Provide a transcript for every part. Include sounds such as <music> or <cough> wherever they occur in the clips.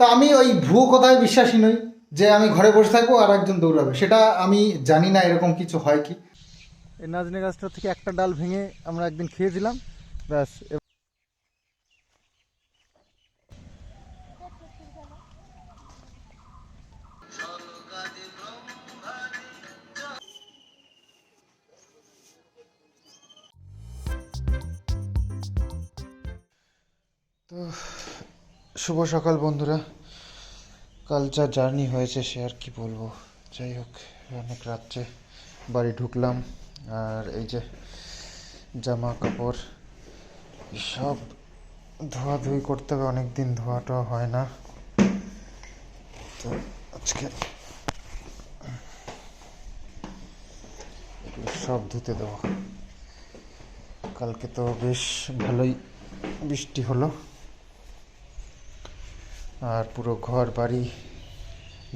তা আমি ওই ভুয়ো কথায় বিশ্বাসী নই যে আমি ঘরে বসে থাকব আর একজন দৌড়াবে। সেটা আমি জানি না এরকম কিছু হয় কি। এই নাজনে গাছটা থেকে একটা ডাল ভেঙে আমরা একদিন খেয়েছিলাম, ব্যাস শুভ সকাল, বন্ধুরা। কাল যা জার্নি হয়েছে, সে আর কি বলব। যাই হোক, অনেক রাত্রে বাড়ি ঢুকলাম, আর এই যে জামা কাপড় সব ধোয়াধুয়ি করতে হবে অনেক দিন ধোয়াটা হয় না। তো আজকে সব ধুতে দেবো। কালকে তো বেশ ভালোই বৃষ্টি হলো। আর পুরো ঘর বাড়ি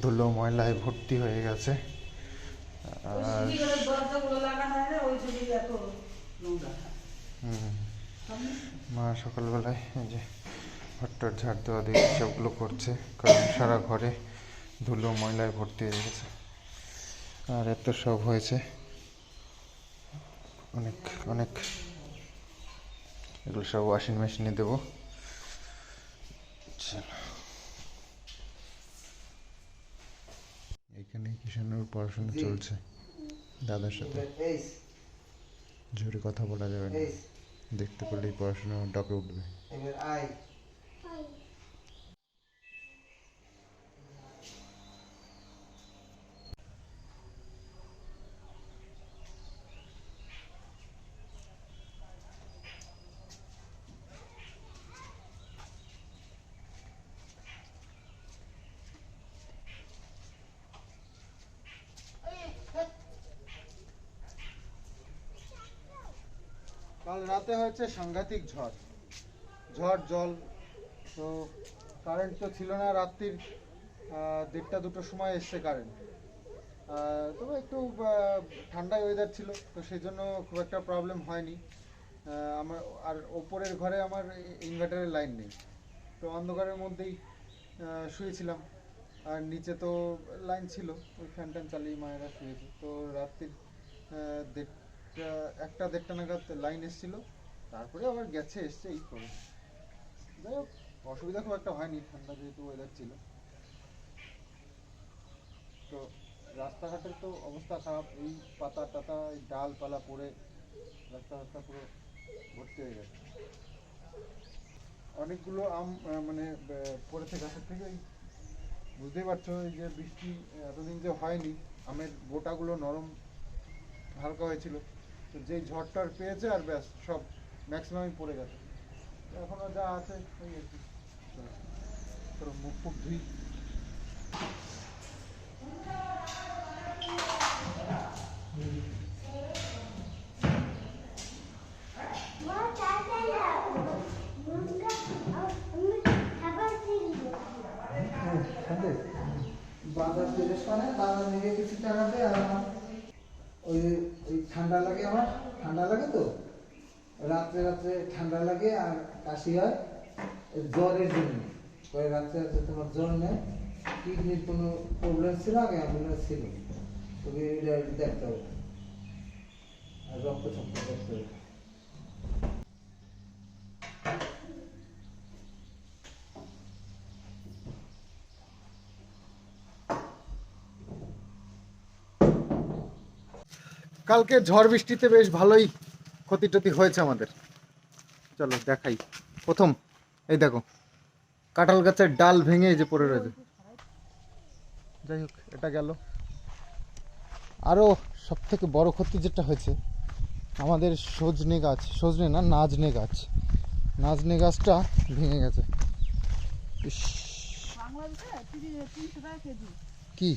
ধুলো ময়লায় ভর্তি হয়ে গেছে। আর হুম, মা সকালবেলায় এই যে ঘরটার ঝাড় দেওয়া দিয়ে সবগুলো করছে কারণ সারা ঘরে ধুলো ময়লায় ভর্তি হয়ে গেছে। আর এত সব হয়েছে। অনেক অনেক। এগুলো সব ওয়াশিং মেশিনে দেবো। চলো। এখানে কিষানুর পড়াশোনা চলছে দাদার সাথে। জোরে কথা বলা যাবে না। দেখতে পেলেই পড়াশোনা ডকে উঠবে। কাল হয়েছে সাংঘাতিক ঝড়। ঝড়, জল, তো কারেন্ট তো ছিল না রাত্রির দেড়টা দুটোর সময় এসছে কারেন্ট তবে একটু ঠান্ডা ওয়েদার ছিল, তো সেই জন্য খুব একটা প্রবলেম হয়নি। আমার, আর ওপরের ঘরে আমার ইনভার্টারের লাইন নেই। তো অন্ধকারের মধ্যেই শুয়েছিলাম। আর নিচে তো লাইন ছিল, ওই ফ্যান ট্যান চালিয়ে মায়েরা শুয়েছে। তো রাত্রির দেড়টা, একটা দেড়টা নাগাদ লাইন এসেছিল। তারপরে আবার গেছে, এসছে, এই করে যাই হোক, অসুবিধা খুব একটা হয়নি, ঠান্ডা যেহেতু ওয়েদার ছিল। তো রাস্তাঘাটের তো অবস্থা খারাপ, এই পাতা টাতা ডালপালা পড়ে, রাস্তাঘাটটা পুরো ভর্তি হয়ে গেছে। অনেকগুলো আম মানে পড়েছে গাছের থেকে। এই বুঝতেই পারছ এই যে বৃষ্টি এতদিন যে হয়নি, আমের গোটাগুলো নরম, হালকা হয়েছিল। তো যেই ঝড়টার পেয়েছে আর ব্যাস, সব ম্যাক্সিমামই পড়ে গেছে। তো এখনও যা আছে ওই আর কি। তোর মুখ ফুক ধুই। ওই ঠান্ডা লাগে আমার, ঠান্ডা লাগে তো? রাত্রে রাত্রে ঠান্ডা লাগে আর কাশি হয়, জ্বরের জন্য। ওই রাত্রে রাত্রে তোমার জ্বর নেই, কিডনির কোনো প্রবলেম ছিল আগে? অ্যাম্বুলেন্স ছিল। এটা দেখতে হবে। আর রক্ত চক্র দেখতে হবে। কালকে ঝড় বৃষ্টিতে বেশ ভালোই ক্ষতি টতি হয়েছে আমাদের। চলো দেখাই। প্রথম এই দেখো কাঁঠাল গাছের ডাল ভেঙে এই যে পড়ে রয়েছে। যাই হোক এটা গেল। আরও সব থেকে বড় ক্ষতি যেটা হয়েছে আমাদের সজনে গাছ সজনে না নাজনে গাছ। নাজনে গাছটা ভেঙে গেছে। কি?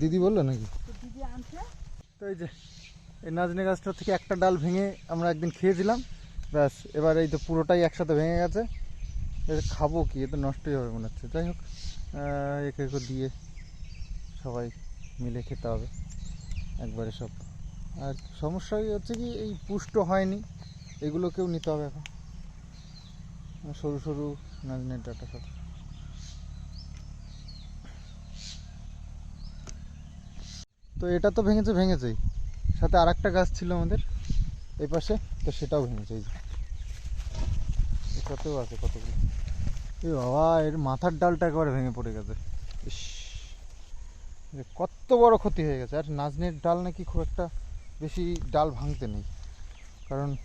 দিদি বলল নাকি? তো এই যে এই নাজনে গাছটা থেকে একটা ডাল ভেঙে আমরা একদিন খেয়েছিলাম। ব্যাস, এবার এই তো পুরোটাই একসাথে ভেঙে গেছে। খাব কি? এ নষ্টই হবে মনে হচ্ছে। যাই হোক একে একে দিয়ে সবাই মিলে খেতে হবে একবারে সব। আর সমস্যা হচ্ছে কি, এই পুষ্ট হয়নি। এগুলোকেও নিতে হবে এখন। সরু সরু নাজনের ডাটা সব। তো এটা তো ভেঙেছে, ভেঙেছেই। সাথে আর একটা গাছ ছিল আমাদের, এই পাশে, তো সেটাও ভেঙেছে, এই কতও আছে, কতগুলো? এই বাবা, এর মাথার ডালটা একেবারে ভেঙে পড়ে গেছে। ইস। কত বড় ক্ষতি হয়ে গেছে। আর নাজনের ডাল নাকি খুব একটা বেশি ডাল ভাঙতে নেই। কারণ,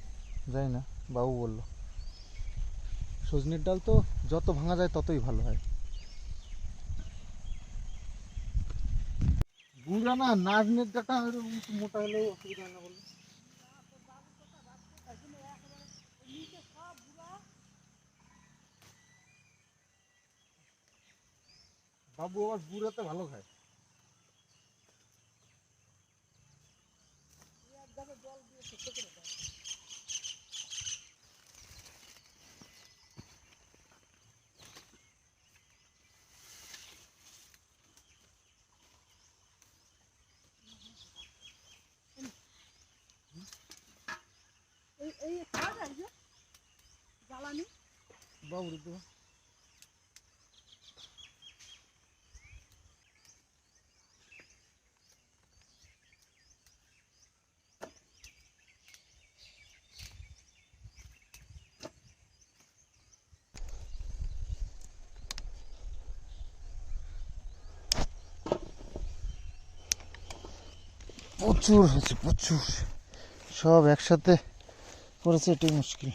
জানি না, বাবু বলল। সজনের ডাল তো যত ভাঙা যায় ততই ভালো হয়। বুড়া না নাজনের ডাটা মোটা হলেও অসুবিধা না বলে বাবু আবার বুড়াতে ভালো খায়। প্রচুর হয়েছে প্রচুর। সব একসাথে করেছে এটাই মুশকিল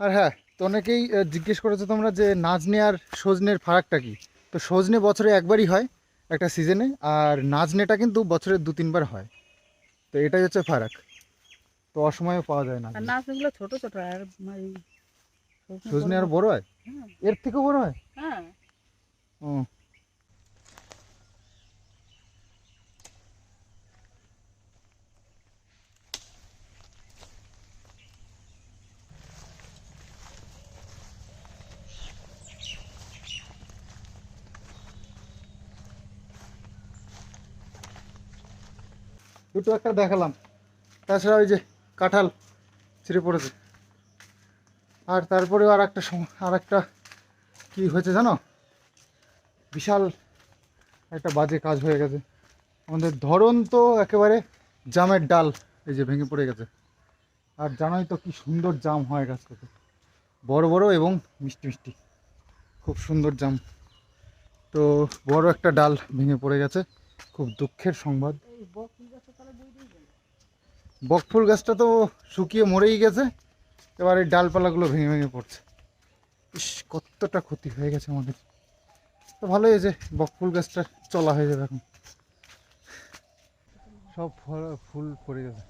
আর হ্যাঁ তো অনেকেই জিজ্ঞেস করেছ তোমরা যে নাজনে আর সজনের ফারাকটা কি? তো সজনে বছরে একবারই হয় একটা সিজনে আর নাজনেটা কিন্তু বছরে দু তিনবার হয়। তো এটাই হচ্ছে ফারাক। তো অসময়ে পাওয়া যায় না ছোট ছোট আর সজনে আর বড় হয়? হ্যাঁ। এর থেকেও বড় হয়? হ্যাঁ। ও দুটো একটা দেখালাম। তাছাড়া ওই যে কাঁঠাল ছিঁড়ে পড়েছে। আর তারপরে আর একটা আর একটা কি হয়েছে জানো? বিশাল একটা বাজে কাজ হয়ে গেছে। আমাদের ধরন তো একেবারে জামের ডাল এই যে ভেঙে পড়ে গেছে। আর জানোই তো কি সুন্দর জাম হয় গাছটাতে। বড় বড় এবং মিষ্টি মিষ্টি। খুব সুন্দর জাম। তো বড় একটা ডাল ভেঙে পড়ে গেছে। খুব দুঃখের সংবাদ। বকফুল গাছটা তো শুকিয়ে মরেই গেছে এবার এই ডালপালাগুলো ভেঙে ভেঙে পড়ছে। ইস কতটা ক্ষতি হয়ে গেছে আমাদের। তো ভালোই হয়েছে বকফুল গাছটা চলা হয়ে যাবে এখন। সব ফল- ফুল পড়ে গেছে।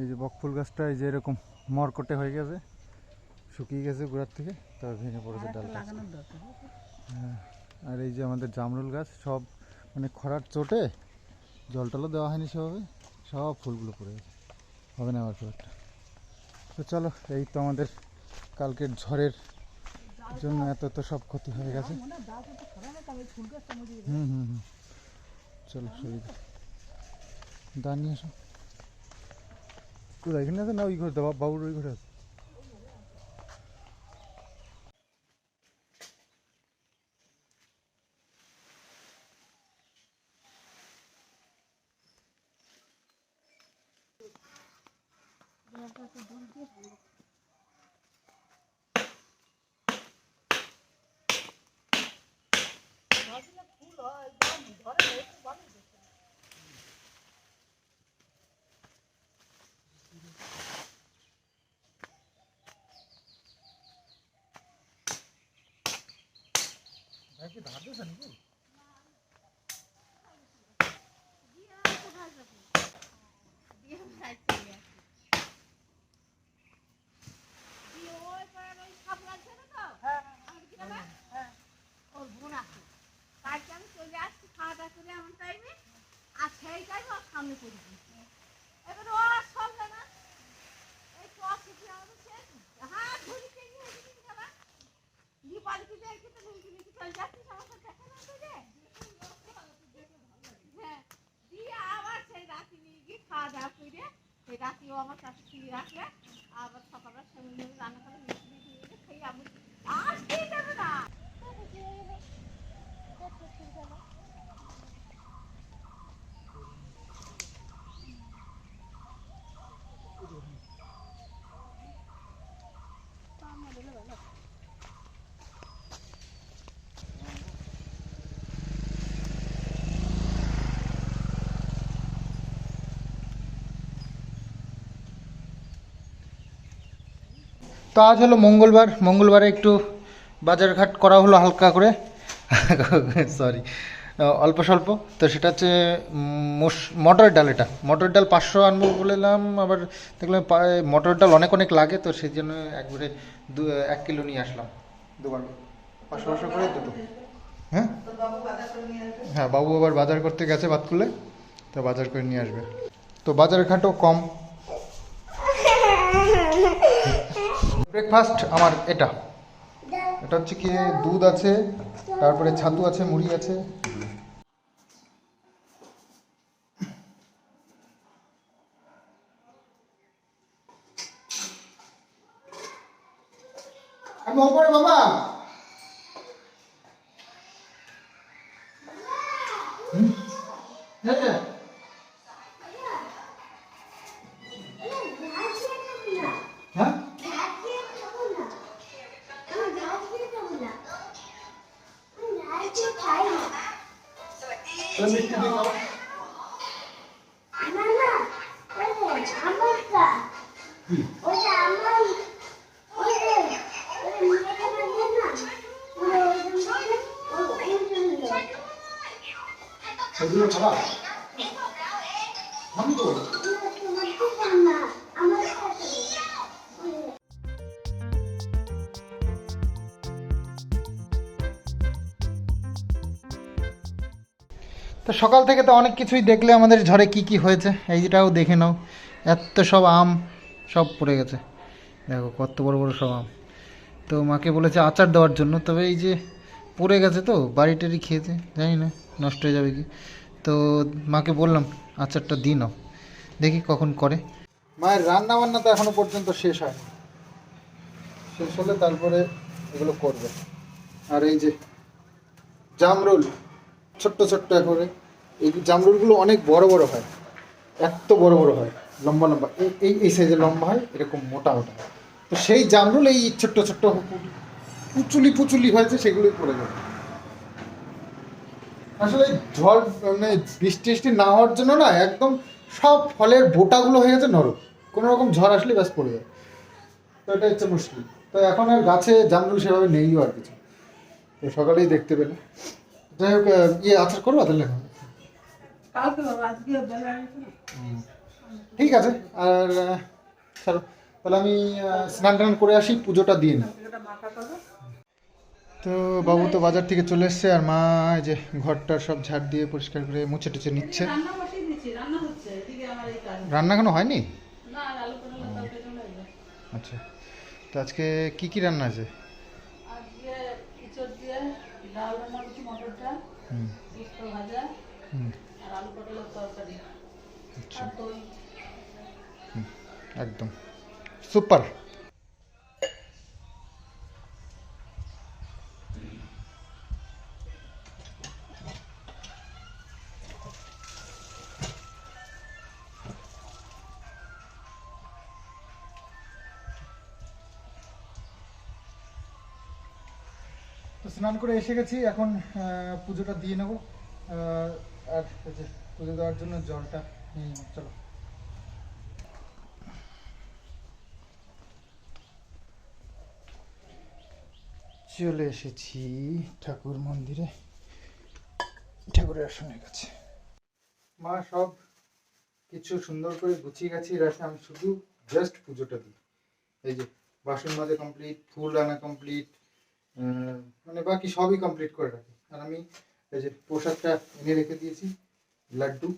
এই যে বকফুল গাছটা এই যে এরকম মরকটে হয়ে গেছে শুকিয়ে গেছে গোড়ার থেকে তারপর ভেঙে পড়েছে ডালটা। আর এই যে আমাদের জামরুল গাছ সব মানে খরার চোটে জল টলও দেওয়া হয়নি সেভাবে, সব ফুলগুলো পড়ে গেছে। হবে না আবার খুব তো চলো, এই তো আমাদের কালকের ঝড়ের জন্য এত এত সব ক্ষতি হয়ে গেছে। তো হুম হুম হুম। চলো সুবিধা দা নিয়ে এসো। কোথায়? এখানে আছে না ওই ঘরে? বাবুর ওই ঘরে আছে? কি ধার দিয়েছে শাশুড়ি রাখলে আবার সকালবেলা সেমন রান্না করে মিষ্টি মিষ্টি দিয়ে খেয়ে আবার আসতেই দেবে না তো আজ হলো মঙ্গলবার। মঙ্গলবারে একটু বাজারঘাট করা হলো হালকা করে। <laughs> সরি অল্প স্বল্প। তো সেটা হচ্ছে মটর ডাল এটা। মটর ডাল পাঁচশো আনব বললাম আবার দেখলাম মটর ডাল অনেক অনেক লাগে তো সেই জন্য একবারে দু এক কিলো নিয়ে আসলাম। দুবার পাঁচশো পাঁচশো করে দুটো। হ্যাঁ? হ্যাঁ বাবু আবার বাজার করতে গেছে বাদ করলে তো বাজার করে নিয়ে আসবে। তো বাজার ঘাটও কম। ব্রেকফাস্ট আমার এটা। এটা হচ্ছে কি দুধ আছে, তারপরে ছাতু আছে, মুড়ি আছে। বাবা। হ্যাঁ সেগুলো খাবা আমি তো তো সকাল থেকে তো অনেক কিছুই দেখলে আমাদের ঝড়ে কি কি হয়েছে এই যেটাও দেখে নাও। এত সব আম সব পড়ে গেছে। দেখো কত বড় বড় সব আম। তো মাকে বলেছে আচার দেওয়ার জন্য। তবে এই যে পড়ে গেছে তো বাড়ি টাড়ি খেয়েছে, জানি না, নষ্ট হয়ে যাবে কি। তো মাকে বললাম আচারটা দিই নাও, দেখি কখন করে। মায়ের রান্না বান্না তো এখনও পর্যন্ত শেষ হয় শেষ হলে তারপরে এগুলো করবে। আর এই যে জামরুল, ছোট্ট ছোট্ট করে, এই জামরুলগুলো অনেক বড় বড় হয়, এত বড় বড় হয়, লম্বা লম্বা, এই এই সাইজের লম্বা হয়, এরকম মোটা মোটা। তো সেই জামরুল এই ছোট্ট ছোট্ট পুচুলি পুচুলি হয়েছে সেগুলোই পড়ে যাবে। আসলে ঝড় মানে বৃষ্টি টিষ্টি না হওয়ার জন্য না একদম সব ফলের বোটাগুলো হয়ে গেছে নরম। কোনো রকম ঝড় আসলে ব্যাস পড়ে যায়। তো এটা হচ্ছে মুশকিল। তো এখন আর গাছে জামরুল সেভাবে নেইও আর কিছু। তো সকালেই দেখতে পেলে। যাই হোক ইয়ে আচার করব তাহলে লেখা। না? ঠিক আছে আর তাহলে আমি স্নান টান করে আসি পুজোটা দিয়ে নিই করো তো বাবু তো বাজার থেকে চলে এসছে আর মা এই যে ঘরটা সব ঝাড় দিয়ে পরিষ্কার করে মুছে টুছে নিচ্ছে। রান্না এখনও হয়নি? আচ্ছা তো আজকে কি কি রান্না আছে? আজকে ইঁচড় স্নান করে এসে গেছি, এখন পুজোটা দিয়ে নেব। আর পুজো দেওয়ার জন্য জলটা নিয়ে নেব, চলো। চলে এসেছি ঠাকুর মন্দিরে। ঠাকুরের আসনের কাছে মা, সব কিছু সুন্দর করে গুছিয়ে গেছি রাখে, আমি শুধু জাস্ট পুজোটা দিই। এই যে বাসন মাজা কমপ্লিট ফুল আনা কমপ্লিট মানে বাকি সবই কমপ্লিট করে রাখি। আর আমি এই যে প্রসাদটা এনে রেখে দিয়েছি, লাড্ডু।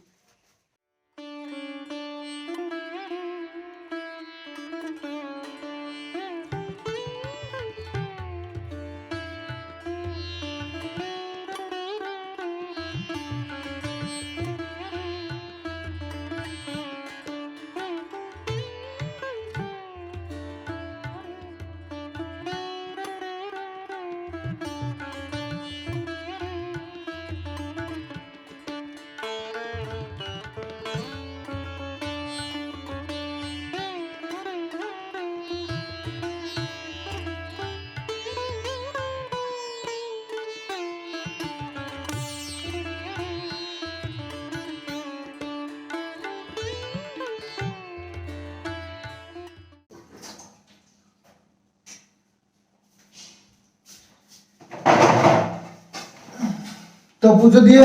তো পুজো দিয়ে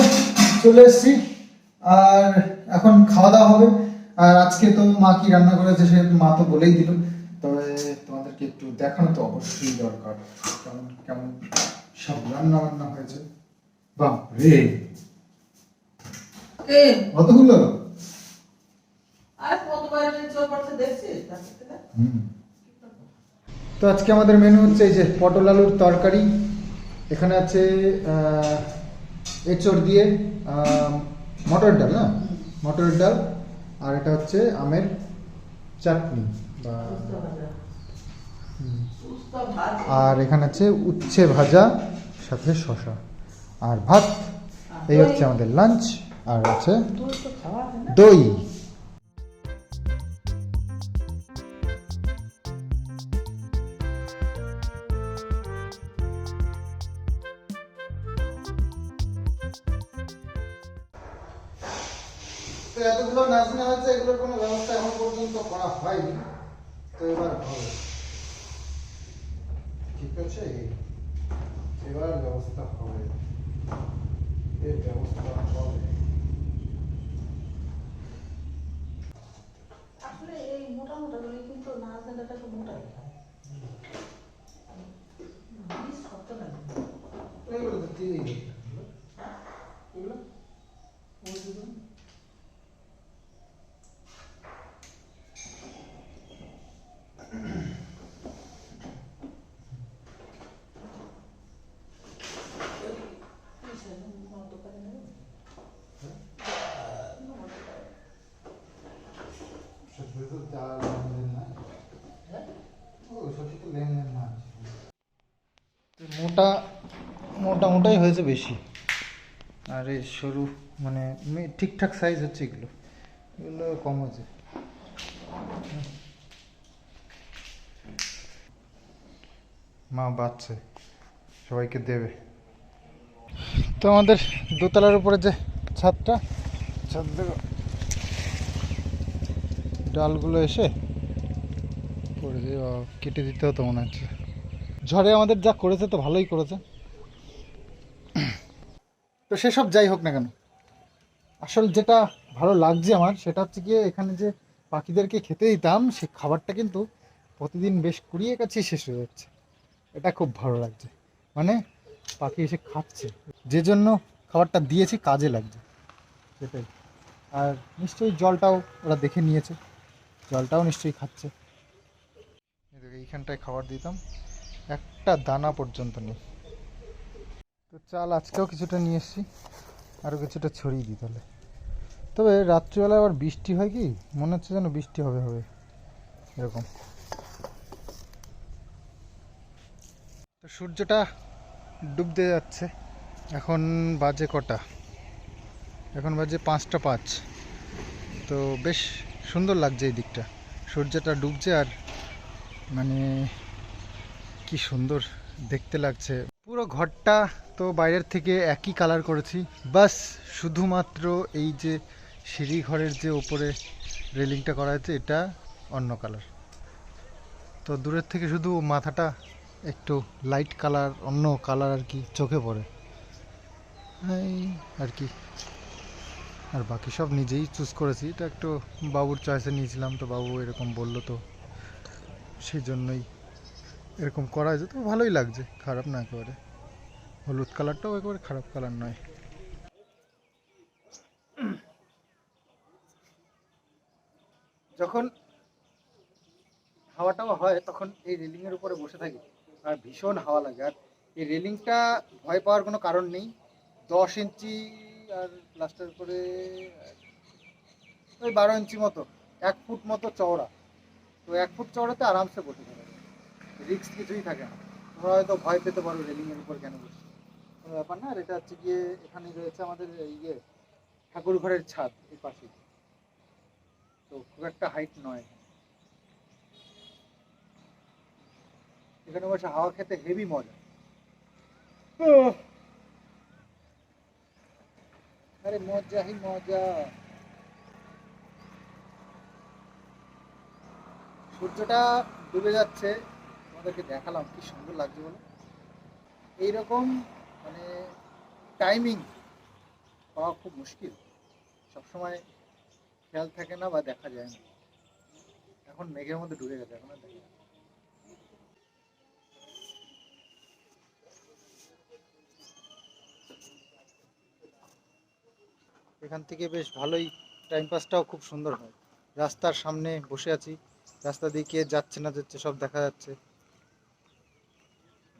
চলে এসেছি। আর এখন খাওয়া দাওয়া হবে। আর আজকে তো মা কি রান্না করেছে সে মা তো বলেই দিল। তবে তোমাদেরকে একটু দেখানো তো অবশ্যই দরকার কেমন কেমন সব রান্না বান্না হয়েছে। বাহ রে কতগুলো? তো আজকে আমাদের মেনু হচ্ছে এই যে পটল আলুর তরকারি। এখানে আছে আহ, এঁচড় দিয়ে মটর ডাল না? মটর ডাল আর এটা হচ্ছে আমের চাটনি বা। আর এখানে আছে উচ্ছে ভাজা সাথে শশা আর ভাত এই হচ্ছে আমাদের লাঞ্চ আর আছে দই। এতগুলো নাচনা হয়েছে এগুলোর কোনো ব্যবস্থা এখন পর্যন্ত করা হয়নি। তো এবার হবে। ঠিক আছে? এবার ব্যবস্থা হবে। এর ব্যবস্থা হবে। আসলে এই মোটা মোটা কিন্তু নাচ একটু মোটাই বিষ শক্ত লাগে এগুলো তো দিয়েই দিই। এগুলো? ওই দুটো? সত্যি তো যা লেনদেন না। ও, সত্যি তো লেনদেন না। মোটা মোটা মোটাই হয়েছে বেশি। আর এই সরু মানে ঠিকঠাক সাইজ হচ্ছে এগুলো। এগুলো কম হয়েছে মা বাচ্চা সবাইকে দেবে। তো আমাদের দোতলার উপরে যে ছাদটা ছাদ ডালগুলো এসে পড়ে দিয়ে কেটে দিতে হতো মনে হচ্ছে। ঝড়ে আমাদের যা করেছে তো ভালোই করেছে। তো সেসব যাই হোক না কেন, আসল যেটা ভালো লাগছে আমার সেটা হচ্ছে গিয়ে এখানে যে পাখিদেরকে খেতে দিতাম, সে খাবারটা কিন্তু প্রতিদিন বেশ কুড়িয়ে কাছে শেষ হয়ে যাচ্ছে। এটা খুব ভালো লাগছে। মানে পাখি এসে খাচ্ছে। যে জন্য খাবারটা দিয়েছি কাজে লাগছে। সেটাই। আর নিশ্চয়ই জলটাও ওরা দেখে নিয়েছে। জলটাও নিশ্চয়ই খাচ্ছে। এইখানটায় খাবার দিতাম। একটা দানা পর্যন্ত নেই। তো চাল আজকেও কিছুটা নিয়ে এসেছি, আরও কিছুটা ছড়িয়ে দিই তাহলে। তবে রাত্রিবেলা আবার বৃষ্টি হয় কি? মনে হচ্ছে যেন বৃষ্টি হবে হবে। এরকম। তো সূর্যটা ডুবতে যাচ্ছে। এখন বাজে কটা? এখন বাজে পাঁচটা পাঁচ। তো বেশ সুন্দর লাগছে এই দিকটা। সূর্যটা ডুবছে আর মানে কি সুন্দর দেখতে লাগছে। পুরো ঘরটা তো বাইরের থেকে একই কালার করেছি। বাস, শুধুমাত্র এই যে সিঁড়ি ঘরের যে ওপরে রেলিংটা করা হয়েছে এটা অন্য কালার তো দূরের থেকে শুধু মাথাটা একটু লাইট কালার অন্য কালার আর কি চোখে পড়ে। এই আর কি। আর বাকি সব নিজেই চুজ করেছি। এটা একটু বাবুর চয়েসে নিয়েছিলাম, তো বাবু এরকম বলল, তো সেই জন্যই এরকম করা হয়েছে। তো ভালোই লাগছে, খারাপ না একেবারে। হলুদ কালারটাও একেবারে খারাপ কালার নয়। যখন হাওয়াটাও হয়, তখন এই রেলিংয়ের উপরে বসে থাকি। আর ভীষণ হাওয়া লাগে। আর এই রেলিংটা ভয় পাওয়ার কোনো কারণ নেই। দশ ইঞ্চি আর প্লাস্টার করে ওই বারো ইঞ্চি মতো, এক ফুট মতো চওড়া। তো এক ফুট চওড়াতে আরামসে বসে থাকা রিক্স কিছুই থাকে না। তোমরা হয়তো ভয় পেতে পারো রেলিংয়ের উপর কেন বসে ব্যাপার না আর এটা হচ্ছে গিয়ে এখানে রয়েছে আমাদের ইয়ে ঠাকুর ঘরের ছাদ এই পাশে। তো খুব একটা হাইট নয়। এখানে বসে হাওয়া খেতে হেভি মজা। আরে মজা হি মজা। সূর্যটা ডুবে যাচ্ছে তোমাদেরকে দেখালাম কি সুন্দর লাগছে বলো। এইরকম মানে টাইমিং পাওয়া খুব মুশকিল। সবসময় খেয়াল থাকে না বা দেখা যায় না। এখন মেঘের মধ্যে ঢুকে গেছে, এখন দেখা এখান থেকে বেশ ভালোই টাইম পাসটাও খুব সুন্দর হয়। রাস্তার সামনে বসে আছি। রাস্তা দিয়ে কে যাচ্ছে না যাচ্ছে সব দেখা যাচ্ছে।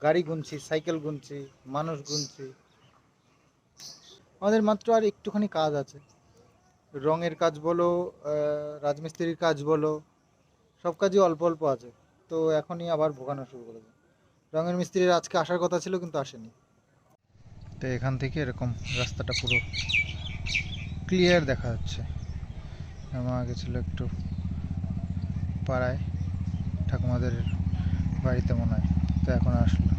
গাড়ি গুনছি, সাইকেল গুনছি, মানুষ গুনছি। আমাদের মাত্র আর একটুখানি কাজ আছে। রঙের কাজ বলো রাজমিস্ত্রির কাজ বলো, সব কাজই অল্প অল্প আছে। তো এখনই আবার ভোগানো শুরু করেছে। রঙের মিস্ত্রির আজকে আসার কথা ছিল, কিন্তু আসেনি। তো এখান থেকে এরকম রাস্তাটা পুরো ক্লিয়ার দেখা যাচ্ছে। আমার আগে ছিল একটু পাড়ায়, ঠাকুমাদের বাড়িতে মনে হয়। তো এখন আসলো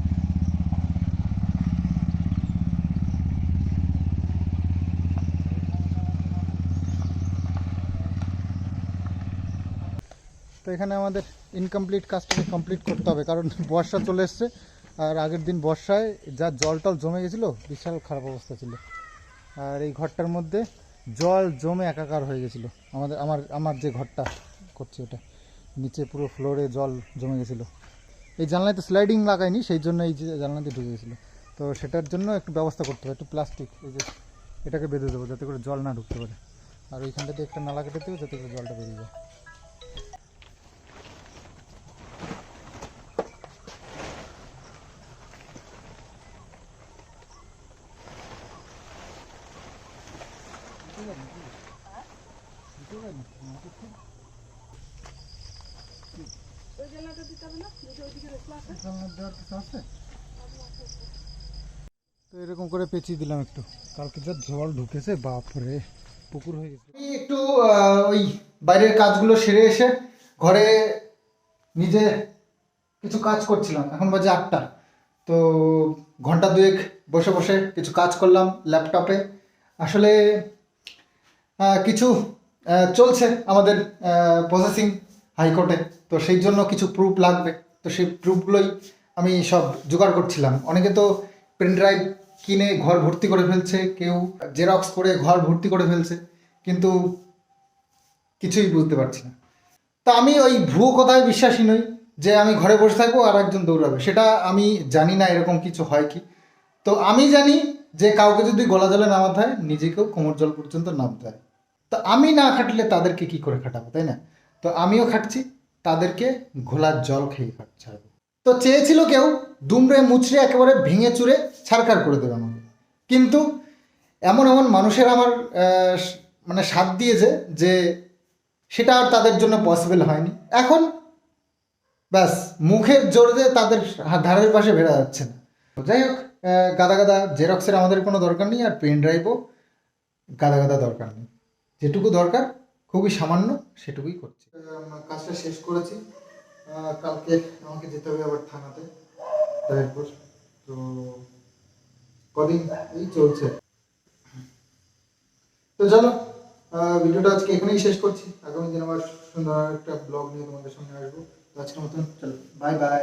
তো এখানে আমাদের ইনকমপ্লিট কাজটাকে কমপ্লিট করতে হবে, কারণ বর্ষা চলে এসছে আর আগের দিন বর্ষায় যা জল টল জমে গেছিল, বিশাল খারাপ অবস্থা ছিল। আর এই ঘরটার মধ্যে জল জমে একাকার হয়ে গেছিল। আমাদের, আমার আমার যে ঘরটা করছি ওটা, নিচে পুরো ফ্লোরে জল জমে গেছিল। এই জানলায় তো স্লাইডিং লাগায়নি সেই জন্য এই যে জানলাতে ঢুকে গেছিল। তো সেটার জন্য একটু ব্যবস্থা করতে হবে, একটু প্লাস্টিক এই যে এটাকে বেঁধে দেবো যাতে করে জল না ঢুকতে পারে। আর ওইখানটাতে একটা নালা কেটে দেবো যাতে করে জলটা বেরিয়ে যায়। তো এরকম করে পেঁচিয়ে দিলাম একটু। কালকে যা জল ঢুকেছে, বাপরে, পুকুর হয়ে গেছে। একটু ওই বাইরের কাজগুলো সেরে এসে ঘরে নিজে কিছু কাজ করছিলাম। এখন বাজে আটটা। তো ঘণ্টা দুয়েক বসে বসে কিছু কাজ করলাম ল্যাপটপে। আসলে কিছু চলছে আমাদের প্রসেসিং হাইকোর্টে। তো সেই জন্য কিছু প্রুফ লাগবে। তো সেই প্রুফগুলোই আমি সব জোগাড় করছিলাম। অনেকে তো পেন ড্রাইভ কিনে ঘর ভর্তি করে ফেলছে, কেউ জেরক্স করে ঘর ভর্তি করে ফেলছে, কিন্তু কিছুই বুঝতে পারছি না। তা আমি ওই ভুয়ো কথায় বিশ্বাসী নই যে আমি ঘরে বসে থাকব আর একজন দৌড়াবে, সেটা আমি জানি না এরকম কিছু হয় কি। তো আমি জানি যে কাউকে যদি গলা জলে নামাতে হয় নিজেকেও কোমর জল পর্যন্ত নামতে হয় তো আমি না খাটলে তাদেরকে কি করে খাটাবো, তাই না? তো আমিও খাটছি তাদেরকে ঘোলার জল খেয়ে খাটছে তো চেয়েছিল কেউ, দুমড়ে মুচড়ে একেবারে ভেঙে চুরে ছারকার করে দেবে আমাকে। কিন্তু এমন এমন মানুষের আমার মানে সাথ দিয়েছে যে সেটা আর তাদের জন্য পসিবল হয়নি। এখন ব্যাস, মুখের জোরে তাদের ধারের পাশে বেড়া যাচ্ছে না। যাই হোক গাদা গাদা জেরক্সের আমাদের কোনো দরকার নেই আর পেন ড্রাইভও গাদা গাদা দরকার নেই। যেটুকু দরকার খুবই সামান্য সেটুকুই করছি। কাজটা শেষ করেছি। কালকে আমাকে যেতে হবে আবার থানাতে তারপর তো কদিন এই চলছে। তো চলো ভিডিওটা আজকে এখানেই শেষ করছি। আগামী দিন আবার সুন্দর একটা ব্লগ নিয়ে তোমাদের সামনে আসব। আজকের মতন, চলো বাই বাই